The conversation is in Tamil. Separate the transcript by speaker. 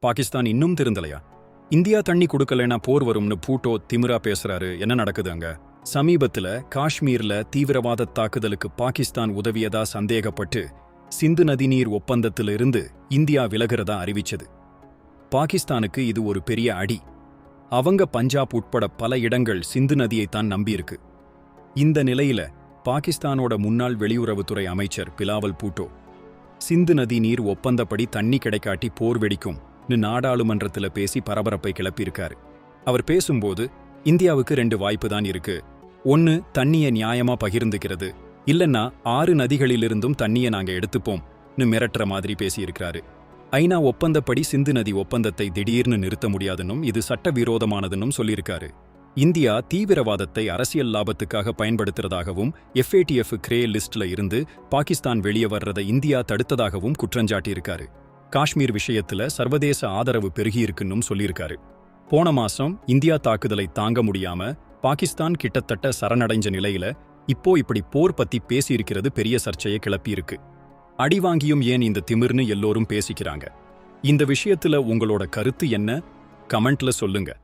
Speaker 1: பாகிஸ்தான் இன்னும் திருந்தலையா? இந்தியா தண்ணி கொடுக்கலைன்னா போர் வரும்னு பூட்டோ திமிரா பேசுறாரு. என்ன நடக்குது அங்க? சமீபத்துல காஷ்மீர்ல தீவிரவாத தாக்குதலுக்கு பாகிஸ்தான் உதவியதா சந்தேகப்பட்டு சிந்து நதிநீர் ஒப்பந்தத்திலிருந்து இந்தியா விலகிறதா அறிவிச்சது. பாகிஸ்தானுக்கு இது ஒரு பெரிய அடி. அவங்க பஞ்சாப் உட்பட பல இடங்கள் சிந்து நதியைத்தான் நம்பியிருக்கு. இந்த நிலையில பாகிஸ்தானோட முன்னாள் வெளியுறவுத்துறை அமைச்சர் பிலாவல் பூட்டோ சிந்து நதி நீர் ஒப்பந்தப்படி தண்ணி கிடைக்காட்டி போர் வெடிக்கும் நாடாளுமன்றத்துல பேசி பரபரப்பை கிளப்பியிருக்காரு. அவர் பேசும்போது இந்தியாவுக்கு ரெண்டு வாய்ப்பு தான் இருக்கு. ஒன்னு தண்ணிய நியாயமா பகிர்ந்துக்கிறது. இல்லைன்னா ஆறு நதிகளிலிருந்தும் தண்ணிய நாங்க எடுத்துப்போம்னு மிரட்டுற மாதிரி பேசியிருக்கிறாரு. ஐநா ஒப்பந்தப்படி சிந்து நதி ஒப்பந்தத்தை திடீர்னு நிறுத்த முடியாதுன்னும் இது சட்டவிரோதமானதுன்னும் சொல்லியிருக்காரு. இந்தியா தீவிரவாதத்தை அரசியல் லாபத்துக்காக பயன்படுத்துறதாகவும் எஃப்ஏடிஎஃப் கிரே லிஸ்ட்ல இருந்து பாகிஸ்தான் வெளியே வர்றதை இந்தியா தடுத்ததாகவும் குற்றஞ்சாட்டியிருக்காரு. காஷ்மீர் விஷயத்துல சர்வதேச ஆதரவு பெருகியிருக்குன்னும் சொல்லியிருக்காரு. போன மாசம் இந்தியா தாக்குதலை தாங்க முடியாம பாகிஸ்தான் கிட்டத்தட்ட சரணடைஞ்ச நிலையில இப்போ இப்படி போர் பத்தி பேசியிருக்கிறது பெரிய சர்ச்சையை கிளப்பியிருக்கு. அடி வாங்கியும் ஏன் இந்த திமிர்னு எல்லோரும் பேசிக்கிறாங்க. இந்த விஷயத்துல உங்களோட கருத்து என்ன? கமெண்ட்ல சொல்லுங்க.